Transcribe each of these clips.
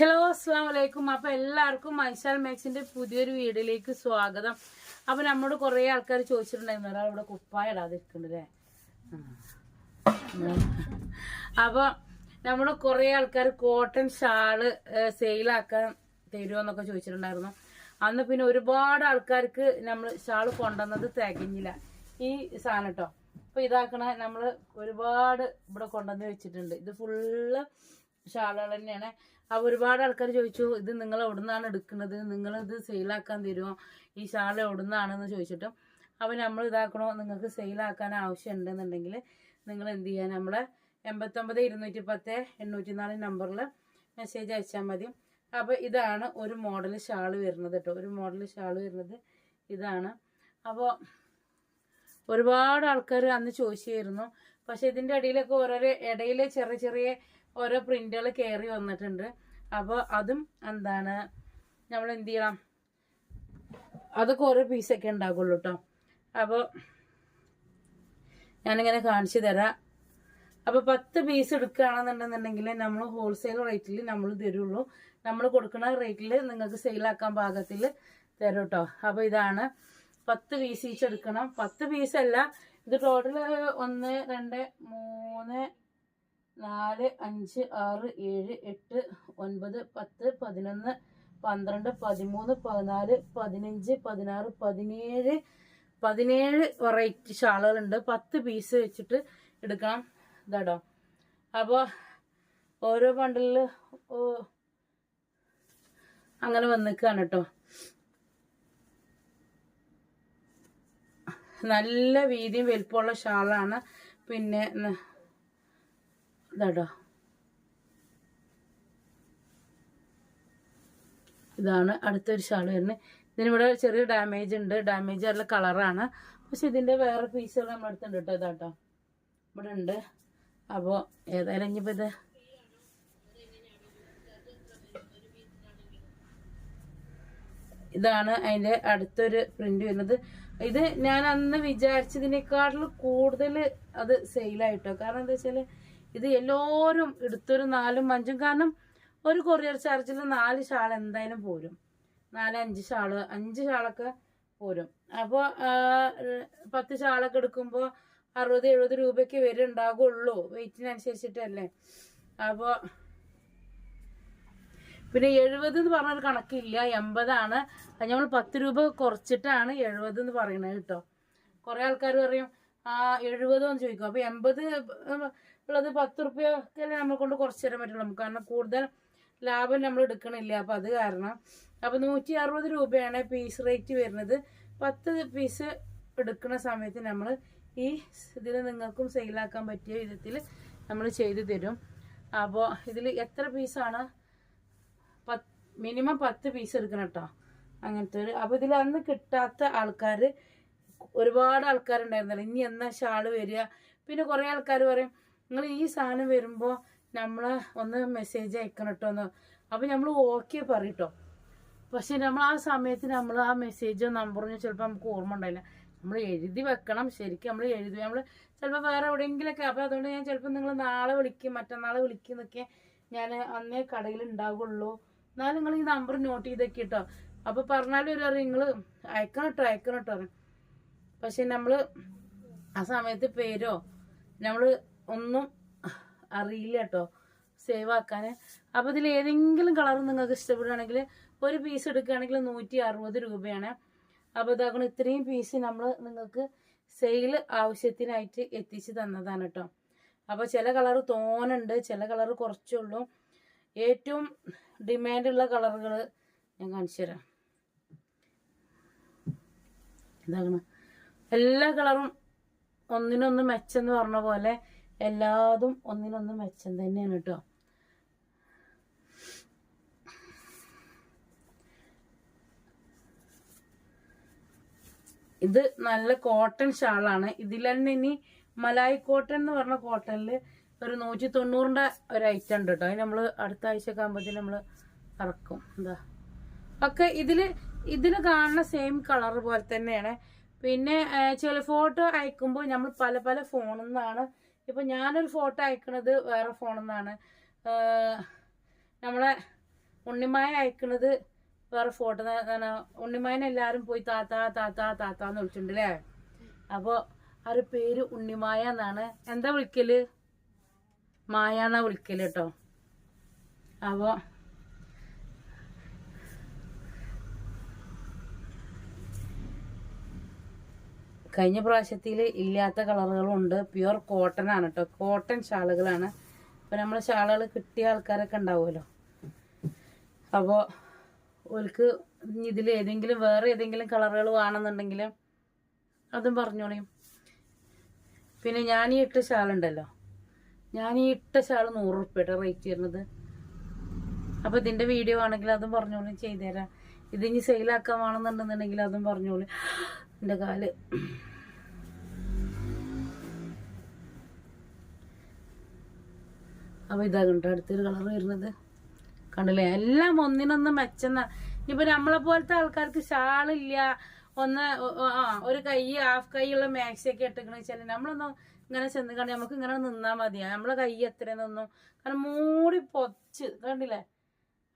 Hello അസ്സാം വലൈക്കും അപ്പൊ എല്ലാവർക്കും മൈശാൽ മാക്സിന്റെ പുതിയൊരു വീഡിയോയിലേക്ക് സ്വാഗതം. അപ്പൊ നമ്മോട് കുറെ ആൾക്കാർ ചോദിച്ചിട്ടുണ്ടായിരുന്നു. ഒരാൾ ഇവിടെ കുപ്പായ ഇടാതിരിക്കണ്ടല്ലേ അപ്പൊ നമ്മുടെ കുറെ ആൾക്കാർ കോട്ടൺ ഷാൾ സെയിലാക്കാൻ തരുമെന്നൊക്കെ ചോദിച്ചിട്ടുണ്ടായിരുന്നു. അന്ന് പിന്നെ ഒരുപാട് ആൾക്കാർക്ക് നമ്മൾ ഷാൾ കൊണ്ടുവന്നത് തികഞ്ഞില്ല. ഈ സാധനം കേട്ടോ അപ്പൊ ഇതാക്കണ നമ്മൾ ഒരുപാട് ഇവിടെ കൊണ്ടുവന്ന് വെച്ചിട്ടുണ്ട്. ഇത് ഫുള്ള് ഷാളുകൾ തന്നെയാണ്. അപ്പൊ ഒരുപാട് ആൾക്കാർ ചോദിച്ചു ഇത് നിങ്ങൾ എവിടുന്നാണ് എടുക്കുന്നത്? നിങ്ങൾ ഇത് സെയിലാക്കാൻ തരുമോ ഈ ഷാൾ എവിടുന്നാണെന്ന് ചോദിച്ചിട്ടും അപ്പൊ നമ്മൾ ഇതാക്കണോ? നിങ്ങൾക്ക് സെയിലാക്കാൻ ആവശ്യം ഉണ്ടെന്നുണ്ടെങ്കിൽ നിങ്ങൾ എന്ത് ചെയ്യുക നമ്മളെ എൺപത്തൊമ്പത് ഇരുന്നൂറ്റി പത്ത് എണ്ണൂറ്റി നാല് നമ്പറിൽ മെസ്സേജ് അയച്ചാൽ മതി. അപ്പോൾ ഇതാണ് ഒരു മോഡൽ ഷാൾ വരുന്നത് കേട്ടോ. ഒരു മോഡൽ ഷാൾ വരുന്നത് ഇതാണ്. അപ്പോൾ ഒരുപാട് ആൾക്കാർ അന്ന് ചോദിച്ചിരുന്നു പക്ഷെ ഇതിന്റെ ഇടയിലൊക്കെ ഓരോരോ ഇടയിൽ ചെറിയ ചെറിയ ഓരോ പ്രിന്റുകൾ കയറി വന്നിട്ടുണ്ട്. അപ്പോൾ അതും എന്താണ് നമ്മൾ എന്ത് ചെയ്യണം? അതൊക്കെ ഓരോ പീസൊക്കെ ഉണ്ടാകുള്ളൂ കേട്ടോ അപ്പോൾ ഞാനിങ്ങനെ കാണിച്ചു തരാം. അപ്പോൾ പത്ത് പീസ് എടുക്കുകയാണെന്നുണ്ടെന്നുണ്ടെങ്കിൽ നമ്മൾ ഹോൾസെയിൽ റേറ്റിൽ നമ്മൾ തരുള്ളൂ. നമ്മൾ കൊടുക്കുന്ന റേറ്റിൽ നിങ്ങൾക്ക് സെയിലാക്കാൻ പാകത്തിൽ തരും കേട്ടോ അപ്പോൾ ഇതാണ് പത്ത് പീസ് ഈച്ച് എടുക്കണം. പത്ത് പീസല്ല ഇത് ടോട്ടൽ ഒന്ന് രണ്ട് മൂന്ന് നാല് അഞ്ച് ആറ് ഏഴ് എട്ട് ഒൻപത് പത്ത് പതിനൊന്ന് പന്ത്രണ്ട് പതിമൂന്ന് പതിനാല് പതിനഞ്ച് പതിനാറ് പതിനേഴ് പതിനേഴ് വെറൈറ്റി ഷാളുകളുണ്ട്. പത്ത് പീസ് വെച്ചിട്ട് എടുക്കണം. ഇതാടോ അപ്പോൾ ഓരോ ബണ്ടിലിൽ അങ്ങനെ വന്നിക്കാണ് കേട്ടോ നല്ല വീതിയും വലിപ്പമുള്ള ഷാളാണ്. പിന്നെ ഇതാട്ടോ. ഇതാണ് അടുത്തൊരു ഷാൾ വരുന്നത്. ഇതിനിവിടെ ചെറിയ ഡാമേജ് ഉണ്ട്. ഡാമേജ് നല്ല കളറാണ് പക്ഷെ ഇതിന്റെ വേറെ പീസുകൾ നമ്മൾ അടുത്തുണ്ട് കേട്ടോ ഇതാട്ടോ. ഇവിടെ ഉണ്ട്. അപ്പോൾ ഏതായാലും ഇനിയിപ്പോൾ ഇത് ഇതാണ് അതിന്റെ അടുത്തൊരു പ്രിന്റ് വരുന്നത്. ഇത് ഞാൻ അന്ന് വിചാരിച്ചതിനേക്കാട്ടിൽ കൂടുതൽ അത് സെയിലായിട്ടോ കാരണം എന്താ വെച്ചാൽ ഇത് എല്ലാവരും എടുത്തൊരു നാലും അഞ്ചും. കാരണം ഒരു കൊറിയർ ചാർജിൽ നാല് ഷാൾ എന്തായാലും പോരും. നാല് അഞ്ച് ഷാൾ അഞ്ച് ഷാളൊക്കെ പോരും. അപ്പോൾ പത്ത് ഷാളൊക്കെ എടുക്കുമ്പോൾ അറുപത് എഴുപത് രൂപയ്ക്ക് വരെ ഉണ്ടാകുള്ളൂ വെയിറ്റിനനുസരിച്ചിട്ടല്ലേ അപ്പോൾ പിന്നെ എഴുപത് എന്ന് പറഞ്ഞൊരു കണക്കില്ല. എൺപതാണ്. നമ്മൾ പത്ത് രൂപ കുറച്ചിട്ടാണ് എഴുപത് എന്ന് പറയുന്നത് കേട്ടോ. കുറേ ആൾക്കാർ പറയും എഴുപതോ എന്ന് ചോദിക്കും. അപ്പൊ എൺപത് ഉള്ളത് പത്ത് റുപ്യൊക്കെ നമ്മളെ കൊണ്ട് കുറച്ച് തരാൻ പറ്റുള്ളൂ. നമുക്ക് കാരണം കൂടുതൽ ലാഭം നമ്മൾ എടുക്കണില്ല. അപ്പൊ അത് കാരണം. അപ്പൊ നൂറ്റി അറുപത് രൂപയാണ് പീസ് റേറ്റ് വരുന്നത്. പത്ത് പീസ് എടുക്കുന്ന സമയത്ത് നമ്മൾ ഈ ഇതിൽ നിങ്ങൾക്കും സെയിലാക്കാൻ പറ്റിയ വിധത്തിൽ നമ്മൾ ചെയ്തു തരും. അപ്പോൾ ഇതിൽ എത്ര പീസാണ് പത്ത് മിനിമം പത്ത് പീസ് എടുക്കണം കേട്ടോ. അങ്ങനത്തെ ഒരു അപ്പോൾ ഇതിൽ അന്ന് കിട്ടാത്ത ആൾക്കാർ ഒരുപാട് ആൾക്കാരുണ്ടായിരുന്നല്ലോ. ഇനി എന്നാ ഷാൾ വരിക? പിന്നെ കുറേ ആൾക്കാർ പറയും നിങ്ങൾ ഈ സാധനം വരുമ്പോൾ നമ്മൾ ഒന്ന് മെസ്സേജ് അയക്കണം കേട്ടോ എന്ന് അപ്പോൾ നമ്മൾ ഓക്കെ പറയട്ടോ പക്ഷെ നമ്മൾ ആ സമയത്ത് നമ്മൾ ആ മെസ്സേജോ നമ്പറോ ചിലപ്പോൾ നമുക്ക് ഓർമ്മ ഉണ്ടായില്ല. നമ്മൾ എഴുതി വെക്കണം. ശരിക്കും നമ്മൾ എഴുതി നമ്മൾ ചിലപ്പോൾ വേറെ എവിടെയെങ്കിലൊക്കെ അപ്പോൾ അതുകൊണ്ട് ഞാൻ ചിലപ്പോൾ നിങ്ങൾ നാളെ വിളിക്കും മറ്റന്നാൾ വിളിക്കും എന്നൊക്കെ ഞാൻ അന്നേ കടയിൽ ഉണ്ടാവുള്ളൂ എന്നാലും നിങ്ങൾ ഈ നമ്പർ നോട്ട് ചെയ്തൊക്കെ കേട്ടോ അപ്പോൾ പറഞ്ഞാലും ഒരു നിങ്ങൾ അയക്കണം കേട്ടോ അയക്കണം കേട്ടോ പക്ഷെ നമ്മൾ ആ സമയത്ത് പേരോ നമ്മൾ ഒന്നും അറിയില്ല കേട്ടോ. സേവ് ആക്കാൻ അപ്പോൾ ഇതിൽ ഏതെങ്കിലും കളർ നിങ്ങൾക്ക് ഇഷ്ടപ്പെടുകയാണെങ്കിൽ ഒരു പീസ് എടുക്കുകയാണെങ്കിൽ നൂറ്റി അറുപത് രൂപയാണ്. അപ്പോൾ ഇതാക്കണം ഇത്രയും പീസ് നമ്മൾ നിങ്ങൾക്ക് സെയിൽ ആവശ്യത്തിനായിട്ട് എത്തിച്ച് തന്നതാണ് കേട്ടോ. അപ്പോൾ ചില കളർ തോനുണ്ട് ചില കളർ കുറച്ചുള്ളൂ ഏറ്റവും ഡിമാൻഡുള്ള കളറുകൾ ഞാൻ കാണിച്ചു തരാം. ഇതാകണം എല്ലാ കളറും ഒന്നിനൊന്ന് മെച്ചെന്ന് പറഞ്ഞ പോലെ എല്ലാതും ഒന്നിനൊന്ന് മെച്ചം തന്നെയാണ് കേട്ടോ. ഇത് നല്ല കോട്ടൺ ഷാളാണ്. ഇതിൽ തന്നെ ഇനി മലായി കോട്ടൺ എന്ന് പറഞ്ഞ കോട്ടണിൽ ഒരു നൂറ്റി തൊണ്ണൂറിന്റെ ഒരു ഐറ്റം ഉണ്ട് കേട്ടോ. അത് നമ്മൾ അടുത്ത ആഴ്ചയൊക്കെ ആകുമ്പോഴത്തേന് നമ്മൾ ഇറക്കും. എന്താ? ഒക്കെ ഇതിൽ ഇതിന് കാണുന്ന സെയിം കളർ പോലെ തന്നെയാണ്. പിന്നെ ചില ഫോട്ടോ അയക്കുമ്പോൾ നമ്മൾ പല പല ഫോണിൽ നിന്നാണ് ഇപ്പം ഞാനൊരു ഫോട്ടോ അയക്കണത് വേറെ ഫോണിൽ നിന്നാണ് നമ്മളെ ഉണ്ണിമായ അയക്കണത് വേറെ ഫോട്ടോ ഉണ്ണിമായനെ എല്ലാവരും പോയി താത്ത താത്ത താത്ത എന്ന് വിളിച്ചിട്ടുണ്ട് അല്ലേ അപ്പോൾ അവരുടെ പേര് ഉണ്ണിമായ എന്നാണ്. എന്താ വിളിക്കൽ? മായ എന്നാ വിളിക്കൽ കേട്ടോ അപ്പോൾ കഴിഞ്ഞ പ്രാവശ്യത്തിൽ ഇല്ലാത്ത കളറുകളും ഉണ്ട്. പ്യുവർ കോട്ടൺ ആണ് കേട്ടോ കോട്ടൺ ഷാളുകളാണ്. അപ്പോൾ നമ്മൾ ഷാളുകൾ കിട്ടിയ ആൾക്കാരൊക്കെ ഉണ്ടാവുമല്ലോ. അപ്പോൾ ഓർക്ക് ഇതിൽ ഏതെങ്കിലും വേറെ ഏതെങ്കിലും കളറുകൾ വേണമെന്നുണ്ടെങ്കിൽ അതും പറഞ്ഞോളിയും പിന്നെ ഞാൻ ഈ ഇട്ട ഷാളുണ്ടല്ലോ ഞാൻ ഈ ഇട്ട ഷാൾ നൂറ് റുപ്യയുടെ റേറ്റ് വരുന്നത്. അപ്പോൾ ഇതിന്റെ വീഡിയോ ആണെങ്കിൽ അതും പറഞ്ഞോളും ചെയ്തുതരാം. ഇതിനി സെയിലാക്കാൻ വേണമെന്നുണ്ടെന്നുണ്ടെങ്കിൽ അതും പറഞ്ഞോളൂ. എന്റെ കാൽ. അപ്പോൾ ഇതാ കണ്ടോ അടുത്തൊരു കളർ വരുന്നത്. കണ്ടില്ലേ? എല്ലാം ഒന്നിനൊന്ന് മെച്ചെന്ന ഇപ്പൊ നമ്മളെ പോലത്തെ ആൾക്കാർക്ക് ഷാളില്ല. ഒന്ന് ഒരു കൈ ഹാഫ് കൈയുള്ള മാക്സി ഒക്കെ ഇട്ടിക്കണ വെച്ചാൽ നമ്മളൊന്നും ഇങ്ങനെ ചെന്ന് കണ്ടി നമുക്ക് ഇങ്ങനെ നിന്നാ മതിയാ. നമ്മളെ കൈ എത്രയെന്നൊന്നും കാരണം മൂടി പൊച്ച് കണ്ടില്ലേ?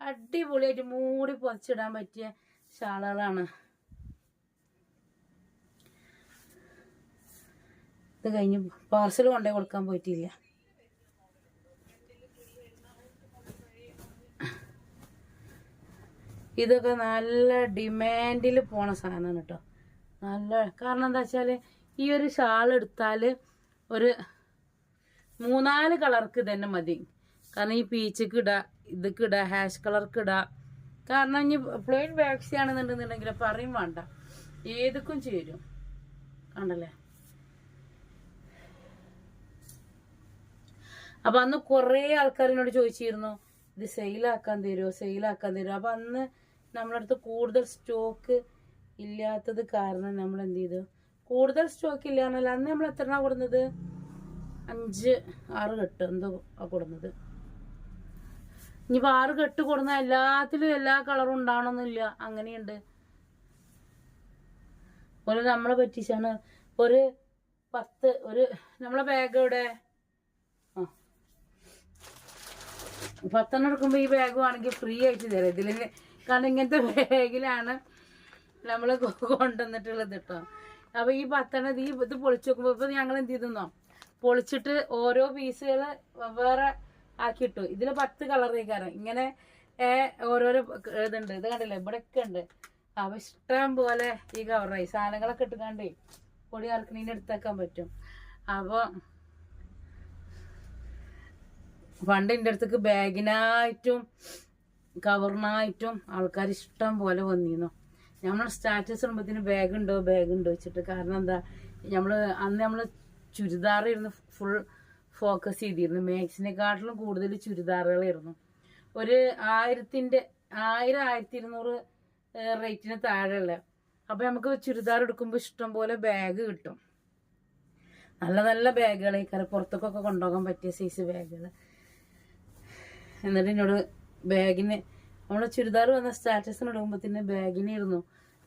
അടിപൊളിയായിട്ട് മൂടി പൊച്ചിടാൻ പറ്റിയ ഷാളുകളാണ്. ഇത് കഴിഞ്ഞ് പാർസൽ കൊണ്ടേ കൊടുക്കാൻ പോയിട്ടില്ല. ഇതൊക്കെ നല്ല ഡിമാൻഡിൽ പോണ സാധനമാണ് കേട്ടോ നല്ല കാരണം എന്താ വെച്ചാൽ ഈ ഒരു ഷാൾ എടുത്താൽ ഒരു മൂന്നാൽ കളർക്ക് തന്നെ മതി. കാരണം ഈ പീച്ചക്ക് ഇടാ ഇതൊക്കെ ഇടാ ഹാഷ് കളർക്ക് ഇടാ. കാരണം ഇനി പ്ലെയിൻ ബാക്സി ആണെന്നുണ്ടെന്നുണ്ടെങ്കിൽ പറയും വേണ്ട. ഏതൊക്കും ചേരും കണ്ടല്ലേ? അപ്പൊ അന്ന് കുറെ ആൾക്കാർ എന്നോട് ചോദിച്ചിരുന്നു ഇത് സെയിലാക്കാൻ തരുമോ സെയിലാക്കാൻ തരുമോ അപ്പൊ അന്ന് നമ്മളടുത്ത് കൂടുതൽ സ്റ്റോക്ക് ഇല്ലാത്തത് കാരണം നമ്മൾ എന്ത് ചെയ്തു? കൂടുതൽ സ്റ്റോക്ക് ഇല്ല എന്നല്ല അന്ന് നമ്മൾ എത്ര കൊടുക്കുന്നത് അഞ്ച് ആറ് കെട്ട് എന്തോ കൊടുന്നത്. ഇനിയിപ്പോൾ ഇനിയിപ്പോ ആറ് കെട്ട് കൊടുന്ന എല്ലാത്തിലും എല്ലാ കളറും ഉണ്ടാവണമെന്നില്ല അങ്ങനെയുണ്ട്. ഒരു നമ്മളെ പറ്റിച്ചാണ്. ഒരു പത്ത് ഒരു നമ്മളെ ബാഗ് എവിടെ ആ പത്തെണ്ണം എടുക്കുമ്പോൾ ഈ ബാഗ് വേണമെങ്കിൽ ഫ്രീ ആയിട്ട് തരാം. ഇതിൽ കാരണം ഇങ്ങനത്തെ ബാഗിലാണ് നമ്മൾ കൊണ്ടുവന്നിട്ടുള്ളത് കേട്ടോ അപ്പോൾ ഈ പത്തെണ്ണം ഈ ഇത് പൊളിച്ച് നോക്കുമ്പോൾ ഇപ്പോൾ ഞങ്ങൾ എന്ത് ചെയ്തെന്നോ പൊളിച്ചിട്ട് ഓരോ പീസുകൾ വേറെ ആക്കിയിട്ടു ഇതിൽ പത്ത് കളർ തേക്കാറ് ഇങ്ങനെ ഓരോരോ ഇതുണ്ട്. ഇത് കണ്ടില്ലേ? ഇവിടെയൊക്കെ ഉണ്ട്. അപ്പോൾ ഇഷ്ടം പോലെ ഈ കവറായി സാധനങ്ങളൊക്കെ ഇട്ടുകാണ്ടേ പൊടി എടുത്തേക്കാൻ പറ്റും. അപ്പോൾ പണ്ട് എന്റെ അടുത്തേക്ക് ബാഗിനായിട്ടും കവറിനായിട്ടും ആൾക്കാർ ഇഷ്ടം പോലെ വന്നിരുന്നു. നമ്മൾ സ്റ്റാറ്റസ് ഇടുമ്പോഴത്തേന് ബാഗ് ഉണ്ടോ? ബാഗ് ഉണ്ടോ വെച്ചിട്ട് കാരണം എന്താ നമ്മൾ അന്ന് നമ്മൾ ചുരിദാറായിരുന്നു ഫുൾ ഫോക്കസ് ചെയ്തിരുന്നു. മാക്സിനെക്കാട്ടിലും കൂടുതൽ ചുരിദാറുകളായിരുന്നു. ഒരു ആയിരത്തിന്റെ ആയിരം ആയിരത്തി ഇരുന്നൂറ് റേറ്റിന് താഴെയുള്ള. അപ്പോൾ നമുക്ക് ചുരിദാർ എടുക്കുമ്പോൾ ഇഷ്ടം പോലെ ബാഗ് കിട്ടും. നല്ല നല്ല ബാഗുകൾ പുറത്തേക്കൊക്കെ കൊണ്ടുപോകാൻ പറ്റിയ സൈസ് ബാഗുകൾ എന്നിട്ട് എന്നോട് ബാഗിന് നമ്മുടെ ചുരിദാർ വന്ന സ്റ്റാറ്റസിന് ഇടുമ്പോൾ തന്നെ ഇരുന്നു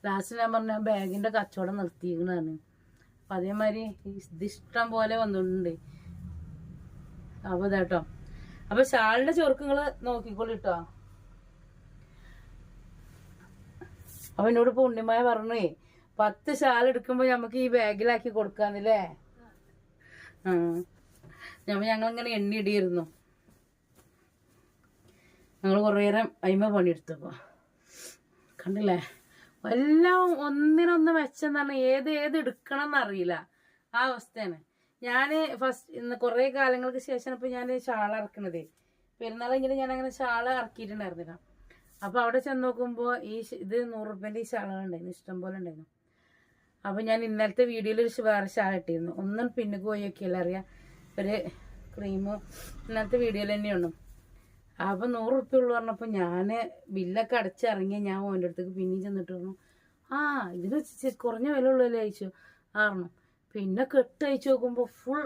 ലാസ്റ്റ് ഞാൻ പറഞ്ഞ ബാഗിന്റെ കച്ചവടം നിർത്തിയിരിക്കണതാണ് അപ്പം അതേമാതിരി ഇതിഷ്ടം പോലെ വന്നിട്ടുണ്ട്. അപ്പോൾ ഇതാട്ടോ അപ്പോൾ ഷാളിന്റെ ചൊറുക്ക് നിങ്ങൾ നോക്കിക്കോളൂ കേട്ടോ അപ്പം എന്നോട് ഇപ്പോൾ ഉണ്ണിമായ പറഞ്ഞേ പത്ത് ഷാൾ എടുക്കുമ്പോൾ നമുക്ക് ഈ ബാഗിലാക്കി കൊടുക്കാന്നില്ലേ ആ. ഞങ്ങളിങ്ങനെ എണ്ണിയിടിയിരുന്നു. ഞങ്ങൾ കുറേ നേരം അയിമ പണിയെടുത്തപ്പോൾ കണ്ടില്ലേ? എല്ലാം ഒന്നിനൊന്ന് മെച്ചെന്നാണ് ഏത് ഏത് എടുക്കണം എന്നറിയില്ല ആ അവസ്ഥയാണ്. ഞാൻ ഫസ്റ്റ് ഇന്ന് കുറേ കാലങ്ങൾക്ക് ശേഷം ഇപ്പോൾ ഞാൻ ഷാൾ ഇറക്കണതേ ഇങ്ങനെ ഞാൻ അങ്ങനെ ഷാൾ ഇറക്കിയിട്ടുണ്ടായിരുന്നില്ല അപ്പോൾ അവിടെ ചെന്ന് നോക്കുമ്പോൾ ഈ ഇത് നൂറ് റുപ്യന്റെ ഈ ഷാള ഉണ്ടായിരുന്നു ഇഷ്ടം പോലെ ഉണ്ടായിരുന്നു അപ്പോൾ ഞാൻ ഇന്നലത്തെ വീഡിയോയിൽ ഒരു വേറെ ഷാൾ ഇട്ടിരുന്നു. ഒന്നും പിന്നെ പോയൊക്കെയല്ല അറിയാം. ഒരു ക്രീമോ ഇന്നലത്തെ വീഡിയോയിൽ തന്നെയാണ് അപ്പോൾ നൂറ് റുപ്യ ഉള്ളു പറഞ്ഞപ്പോൾ ഞാൻ ബില്ലൊക്കെ അടച്ചിറങ്ങിയ ഞാൻ ഓന്റെ അടുത്തേക്ക് പിന്നെയും ചെന്നിട്ട് പറഞ്ഞു ആ ഇതിന് കുറഞ്ഞ വില ഉള്ളല്ലേ അയച്ചു ആറണം പിന്നെ കെട്ട് അയച്ചു നോക്കുമ്പോൾ ഫുൾ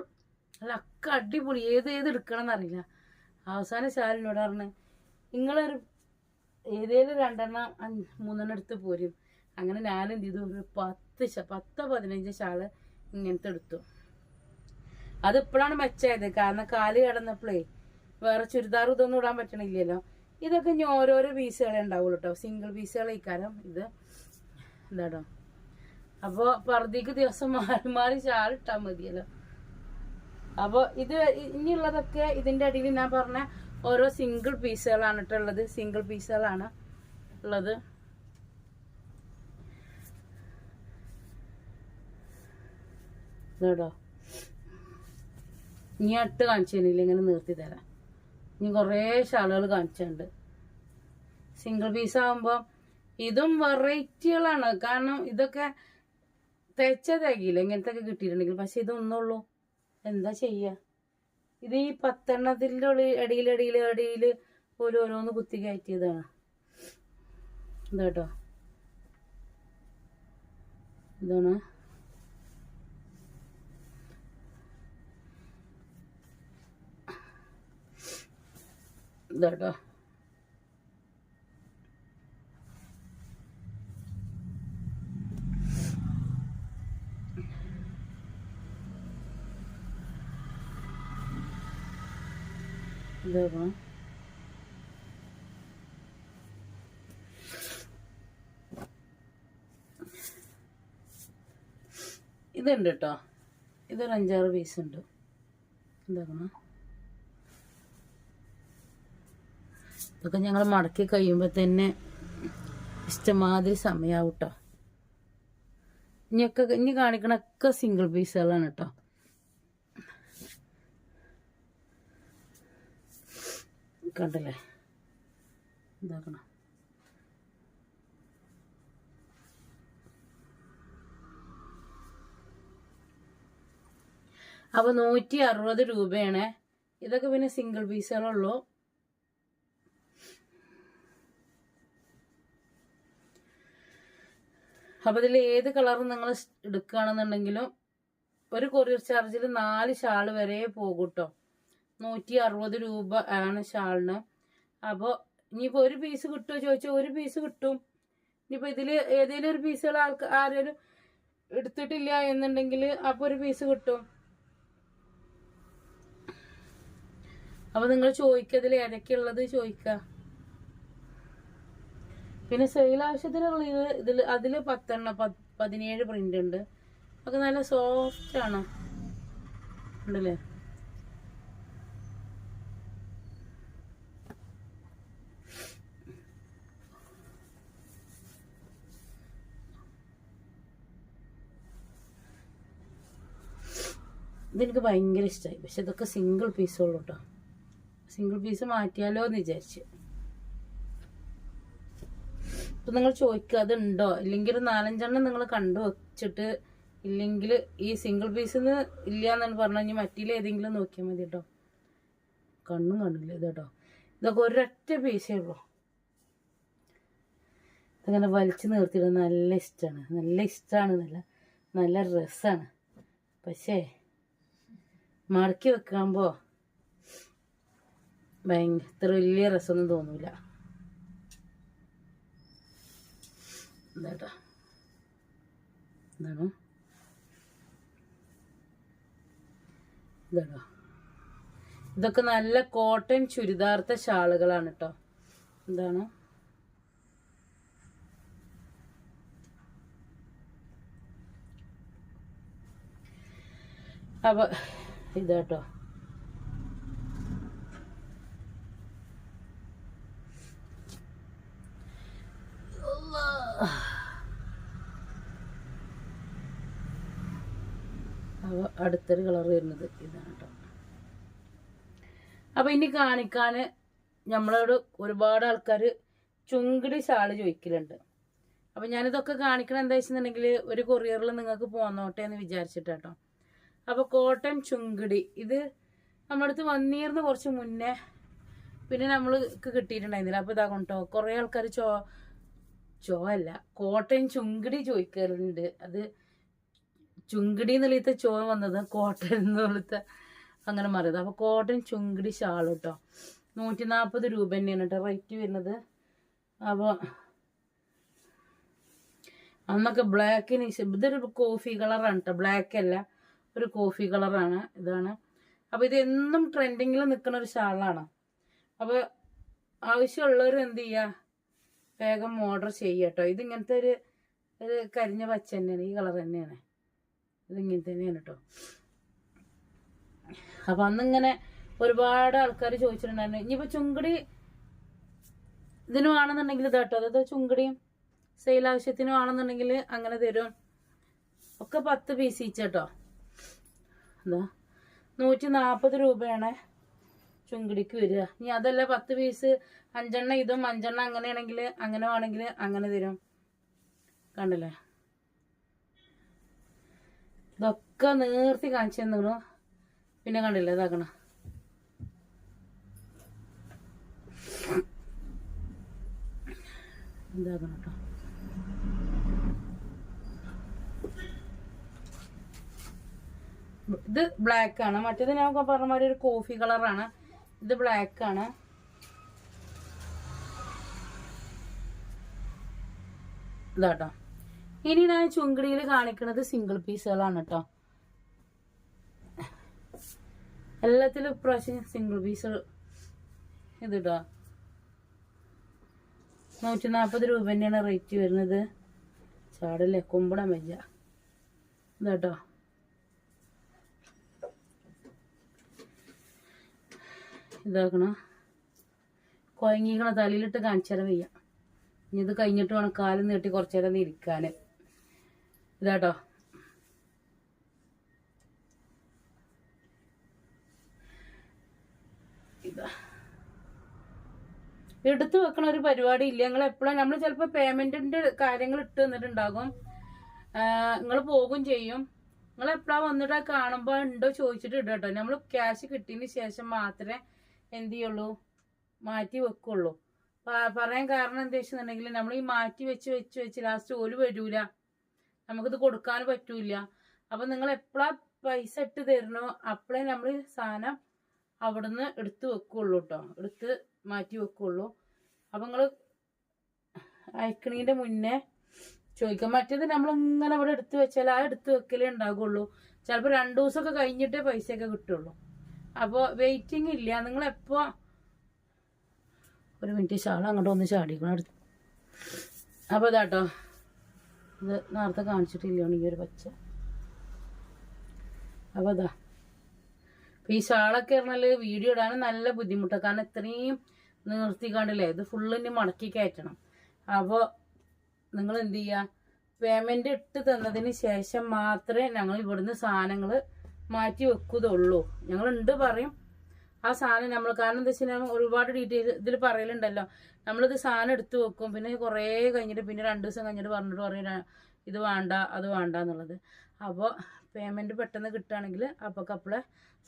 അല്ല ഒക്കെ അടിപൊളി. ഏത് ഏത് എടുക്കണം എന്നറിയില്ല അവസാനം ശാലിനോട് പറഞ്ഞു നിങ്ങളൊരു ഏതേലും രണ്ടെണ്ണം മൂന്നെണ്ണം എടുത്ത് പോരും. അങ്ങനെ ഞാൻ എന്ത് ചെയ്തു? ഒരു പത്ത് പത്തോ പതിനഞ്ച് ഷാൾ ഇങ്ങനത്തെ എടുത്തു. അതിപ്പോഴാണ് മെച്ചായത് കാരണം കാൽ കിടന്നപ്പോഴേ വേറെ ചുരിദാർ ഇതൊന്നും ഇടാൻ പറ്റണില്ലല്ലോ. ഇതൊക്കെ ഇനി ഓരോരോ പീസുകളെ ഉണ്ടാവുള്ളൂ കേട്ടോ സിംഗിൾ പീസുകളെ ഇക്കാരം ഇത് എന്താടോ. അപ്പോൾ പർദ്ദിക്ക് ദിവസം മാറി മാറി ഷാൾ ഇട്ടാൽ മതിയല്ലോ. അപ്പോൾ ഇത് ഇനിയുള്ളതൊക്കെ ഇതിന്റെ അടിയിൽ ഞാൻ പറഞ്ഞ ഓരോ സിംഗിൾ പീസുകളാണ് കേട്ടോ ഉള്ളത്. സിംഗിൾ പീസുകളാണ് ഉള്ളത്. ഇതോടോ. ഇനി അട്ട് കാണിച്ചു തന്നില്ല ഇങ്ങനെ നിർത്തി തരാം. ഇനി കുറേ ഷാളുകൾ കാണിച്ചിട്ടുണ്ട്. സിംഗിൾ പീസ് ആകുമ്പോൾ ഇതും വെറൈറ്റികളാണ് കാരണം ഇതൊക്കെ തേച്ച തേകില്ല ഇങ്ങനത്തെ ഒക്കെ കിട്ടിയിട്ടുണ്ടെങ്കിൽ. പക്ഷെ ഇതൊന്നുള്ളൂ. എന്താ ചെയ്യുക ഇത് ഈ പത്തെണ്ണത്തിന്റെ ഉള്ളിൽ ഇടയിൽ ഇടയിൽ ഇടയിൽ ഓരോരോന്ന് കുത്തി കയറ്റിയതാണ്. ഇതാട്ടോ. ഇതാണ്. ഇതാട്ടോ. ഇതാ ഇതുണ്ട് കേട്ടോ. ഇതൊരു അഞ്ചാറ് പീസ് ഉണ്ട്. എന്താക്കണം ഇതൊക്കെ ഞങ്ങൾ മടക്കി കഴിയുമ്പോൾ തന്നെ ഇഷ്ടമാതിരി സമയമാവും കേട്ടോ ഇനിയൊക്കെ ഇനി കാണിക്കണൊക്കെ സിംഗിൾ പീസുകളാണ് കേട്ടോ കണ്ടില്ലേ? ഇതാക്കണം. അപ്പോൾ നൂറ്റി അറുപത് രൂപയാണ്. ഇതൊക്കെ പിന്നെ സിംഗിൾ പീസുകളുള്ളൂ അപ്പോൾ ഇതിൽ ഏത് കളറും നിങ്ങൾ എടുക്കുകയാണെന്നുണ്ടെങ്കിലും ഒരു കൊറിയർ ചാർജിൽ നാല് ഷാൾ വരെ പോകും കേട്ടോ നൂറ്റി അറുപത് രൂപ ആണ് ഷാളിന്. അപ്പോൾ ഇനിയിപ്പോൾ ഒരു പീസ് കിട്ടുമോ ചോദിച്ചാൽ ഒരു പീസ് കിട്ടും. ഇനിയിപ്പോൾ ഇതിൽ ഏതെങ്കിലും ഒരു പീസുകൾ ആൾക്ക് ആരെങ്കിലും എടുത്തിട്ടില്ല എന്നുണ്ടെങ്കിൽ അപ്പോൾ ഒരു പീസ് കിട്ടും. അപ്പോൾ നിങ്ങൾ ചോദിക്കുക ഇതിൽ ഏതൊക്കെയുള്ളത് ചോദിക്കുക പിന്നെ സെയിൽ ആവശ്യത്തിനുള്ള ഇത് ഇതിൽ അതിൽ പത്തെണ്ണം പത് പതിനേഴ് പ്രിന്റ് ഉണ്ട്. ഒക്കെ നല്ല സോഫ്റ്റ് ആണ്. ഉണ്ടല്ലേ? ഇതെനിക്ക് ഭയങ്കര ഇഷ്ടമായി പക്ഷെ ഇതൊക്കെ സിംഗിൾ പീസുള്ളൂ കേട്ടോ സിംഗിൾ പീസ് മാറ്റിയാലോ എന്ന് വിചാരിച്ചു. ഇപ്പം നിങ്ങൾ ചോദിക്കുക അതുണ്ടോ? ഇല്ലെങ്കിൽ ഒരു നാലഞ്ചെണ്ണം നിങ്ങൾ കണ്ടു വെച്ചിട്ട് ഇല്ലെങ്കിൽ ഈ സിംഗിൾ പീസിന്ന് ഇല്ല എന്നാണ് പറഞ്ഞു കഴിഞ്ഞാൽ മറ്റിൽ ഏതെങ്കിലും നോക്കിയാൽ മതി കേട്ടോ കണ്ണും കണ്ടില്ല ഇത് കേട്ടോ ഇതൊക്കെ ഒരൊറ്റ പീസേ ഉള്ളൂ. ഇതങ്ങനെ വലിച്ചു നിർത്തിയിടുന്നത് നല്ല ഇഷ്ടമാണ് നല്ല ഇഷ്ടമാണ് നല്ല നല്ല രസമാണ് പക്ഷേ മടക്കി വെക്കുമ്പോൾ ഭയങ്കര വലിയ രസമൊന്നും തോന്നൂല. എന്താട്ടോ? എന്താണ് ഇതാണോ ഇതൊക്കെ നല്ല കോട്ടൺ ചുരിദാർത്ത ഷാളുകളാണ് കേട്ടോ എന്താണ്? അപ്പൊ ഇതാട്ടോ. അടുത്തൊരു കളർ വരുന്നത് ഇതാണ് കേട്ടോ. അപ്പോൾ ഇനി കാണിക്കാൻ നമ്മളോട് ഒരുപാട് ആൾക്കാർ ചുങ്കിടി ഷാൾ ചോദിക്കലുണ്ട്. അപ്പോൾ ഞാനിതൊക്കെ കാണിക്കണം എന്താ വെച്ചിട്ടുണ്ടെങ്കിൽ ഒരു കൊറിയറിൽ നിങ്ങൾക്ക് പോന്നോട്ടെ എന്ന് വിചാരിച്ചിട്ടാട്ടോ അപ്പോൾ കോട്ടൺ ചുങ്കിടി ഇത് നമ്മളടുത്ത് വന്നിരുന്ന് കുറച്ച് മുന്നേ പിന്നെ നമ്മൾക്ക് കിട്ടിയിട്ടുണ്ടായിരുന്നില്ല. അപ്പോൾ ഇതാ കൊണ്ടോ കുറേ ആൾക്കാർ ചോ ചോ അല്ല കോട്ടൺ ചുങ്കിടി ചോദിക്കാറുണ്ട് അത് ചുങ്കിടി എന്നുള്ളത്തെ ചോ വന്നത് കോട്ടൻ എന്നുള്ളത്തെ അങ്ങനെ മാറിയത് അപ്പോൾ കോട്ടൺ ചുങ്കിടി ഷാൾ കേട്ടോ. നൂറ്റി നാൽപ്പത് രൂപ തന്നെയാണ് കേട്ടോ. റേറ്റ് വരുന്നത്. അപ്പോൾ അന്നൊക്കെ ബ്ലാക്കിന് ഇതൊരു കോഫി കളറാണ് കേട്ടോ. ബ്ലാക്ക് അല്ല ഒരു കോഫി കളറാണ് ഇതാണ്. അപ്പോൾ ഇത് എന്നും ട്രെൻഡിങ്ങിൽ നിൽക്കുന്ന ഒരു ഷാളാണ്. അപ്പോൾ ആവശ്യമുള്ളവർ എന്ത് ചെയ്യുക വേഗം ഓർഡർ ചെയ്യുക കേട്ടോ ഇതിങ്ങനത്തെ ഒരു ഒരു കരിഞ്ഞ പച്ച തന്നെയാണ് ഈ കളർ തന്നെയാണ്. ഇതിങ്ങനെ തന്നെയാണ് കേട്ടോ അപ്പം അന്നിങ്ങനെ ഒരുപാട് ആൾക്കാർ ചോദിച്ചിട്ടുണ്ടായിരുന്നു. ഇനിയിപ്പോൾ ചുങ്കടി ഇതിന് വേണമെന്നുണ്ടെങ്കിൽ ഇതാട്ടോ അതായത് ചുങ്കടിയും സെയിൽ ആവശ്യത്തിന് വേണമെന്നുണ്ടെങ്കിൽ അങ്ങനെ തരും. ഒക്കെ പത്ത് പീസ് ഈച്ചട്ടോ കേട്ടോ എന്താ നൂറ്റി നാൽപ്പത് രൂപയാണ് ചുങ്കിടിക്ക് വരിക. ഇനി അതല്ല പത്ത് പീസ് അഞ്ചെണ്ണ ഇതും അഞ്ചെണ്ണ അങ്ങനെയാണെങ്കിൽ അങ്ങനെ വേണമെങ്കിൽ അങ്ങനെ തരും. കണ്ടില്ലേ? ഇതൊക്കെ നേർത്തി കാണിച്ചു തന്നു പിന്നെ കണ്ടില്ലേ? ഇതാക്കണ. ഇതാക്കണം കേട്ടോ ഇത് ബ്ലാക്ക് ആണ്. മറ്റേത് ഞാൻ പറഞ്ഞ മാതിരി ഒരു കോഫി കളറാണ് ഇത് ബ്ലാക്ക് ആണ്. ഇതാട്ടോ ഇനി ഞാൻ ചുങ്കടിയിൽ കാണിക്കുന്നത് സിംഗിൾ പീസുകളാണ് കേട്ടോ എല്ലാത്തിലും ഇപ്രാവശ്യം സിംഗിൾ പീസ് ഇതിട്ടോ നൂറ്റി നാൽപ്പത് രൂപ തന്നെയാണ് റേറ്റ് വരുന്നത്. ചാടല്ലേ കൊമ്പിടാൻ വയ്യ. ഇതാട്ടോ ഇതാക്കണ. കുഴങ്ങിക്കണ തലയിലിട്ട് കാണിച്ചാലും വയ്യ. ഇനി ഇത് കഴിഞ്ഞിട്ട് വേണം കാലം നീട്ടി കുറച്ചു നേരം ഇരിക്കാൻ ഇതാട്ടോ. ഇതാ. എടുത്തു വെക്കണ ഒരു പരിപാടി ഇല്ല. നിങ്ങൾ എപ്പോഴും നമ്മൾ ചിലപ്പോൾ പേയ്മെന്റിന്റെ കാര്യങ്ങൾ ഇട്ട് തന്നിട്ടുണ്ടാകും. നിങ്ങൾ പോകും ചെയ്യും. നിങ്ങൾ എപ്പോഴാണ് വന്നിട്ട് കാണുമ്പോ കാണുമ്പോൾ ഉണ്ടോ ചോദിച്ചിട്ട് ഇടട്ടോ. നമ്മൾ ക്യാഷ് കിട്ടിയതിന് ശേഷം മാത്രമേ എന്ത് ചെയ്യുള്ളൂ മാറ്റി വെക്കുള്ളൂ. പറയാൻ കാരണം എന്താ വെച്ചിട്ടുണ്ടെങ്കിൽ നമ്മൾ ഈ മാറ്റി വെച്ച് വെച്ച് വെച്ച് ലാസ്റ്റ് ഓൽ വരൂല. നമുക്കിത് കൊടുക്കാൻ പറ്റൂല. അപ്പം നിങ്ങൾ എപ്പോഴാ പൈസ ഇട്ട് തരണോ അപ്പോഴേ നമ്മൾ സാധനം അവിടുന്ന് എടുത്ത് വെക്കുള്ളൂ കേട്ടോ എടുത്ത് മാറ്റി വെക്കുള്ളൂ. അപ്പം നിങ്ങൾ അയക്കണീന്റെ മുന്നേ ചോദിക്കാം. മറ്റേത് നമ്മളിങ്ങനെ അവിടെ എടുത്ത് വെച്ചാൽ ആ എടുത്ത് വെക്കലേ ഉണ്ടാകുള്ളൂ ചിലപ്പോൾ രണ്ട് ദിവസമൊക്കെ കഴിഞ്ഞിട്ടേ പൈസയൊക്കെ കിട്ടുള്ളൂ. അപ്പോൾ വെയിറ്റിംഗ് ഇല്ല. നിങ്ങൾ എപ്പോൾ ഒരു മിനിറ്റ് ഷാൾ അങ്ങോട്ട് ഒന്ന് ചാടിക്കണം? അടുത്ത്. അപ്പോൾ ഇതാട്ടോ ഇത് നേരത്തെ കാണിച്ചിട്ടില്ല ഈ ഒരു പച്ച. അപ്പോൾ ഇതാ. ഈ ഷാളൊക്കെ പറഞ്ഞാൽ വീഡിയോ ഇടാൻ നല്ല ബുദ്ധിമുട്ടാണ് കാരണം ഇത്രയും നിർത്തിക്കാണ്ടില്ലേ ഇത് ഫുള്ള് ഇനി മടക്കി കയറ്റണം. അപ്പോൾ നിങ്ങൾ എന്ത് ചെയ്യുക പേയ്മെന്റ് ഇട്ട് തന്നതിന് ശേഷം മാത്രമേ ഞങ്ങൾ ഇവിടുന്ന് സാധനങ്ങൾ മാറ്റി വെക്കുതുള്ളൂ ഞങ്ങൾ ഉണ്ട് പറയും? ആ സാധനം നമ്മൾ കാരണം എന്താ വെച്ചാൽ ഒരുപാട് ഡീറ്റെയിൽ ഇതിൽ പറയലുണ്ടല്ലോ. നമ്മളിത് സാധനം എടുത്തു വെക്കും. പിന്നെ കുറേ കഴിഞ്ഞിട്ട് പിന്നെ രണ്ട് ദിവസം കഴിഞ്ഞിട്ട് പറഞ്ഞിട്ട് പറയും ഇത് വേണ്ട അത് വേണ്ട എന്നുള്ളത്. അപ്പോൾ പേയ്മെന്റ് പെട്ടെന്ന് കിട്ടുകയാണെങ്കിൽ അപ്പോഴക്കപ്പോളെ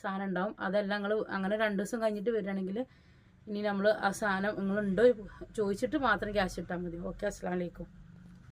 സാധനം ഉണ്ടാവും. അതെല്ലാം നിങ്ങൾ അങ്ങനെ രണ്ട് ദിവസം കഴിഞ്ഞിട്ട് വരികയാണെങ്കിൽ ഇനി നമ്മൾ ആ സാധനം നിങ്ങളുണ്ടോ ചോദിച്ചിട്ട് മാത്രം ക്യാഷ് ഇട്ടാൽ മതി. ഓക്കെ അസ്സാം വലൈക്കും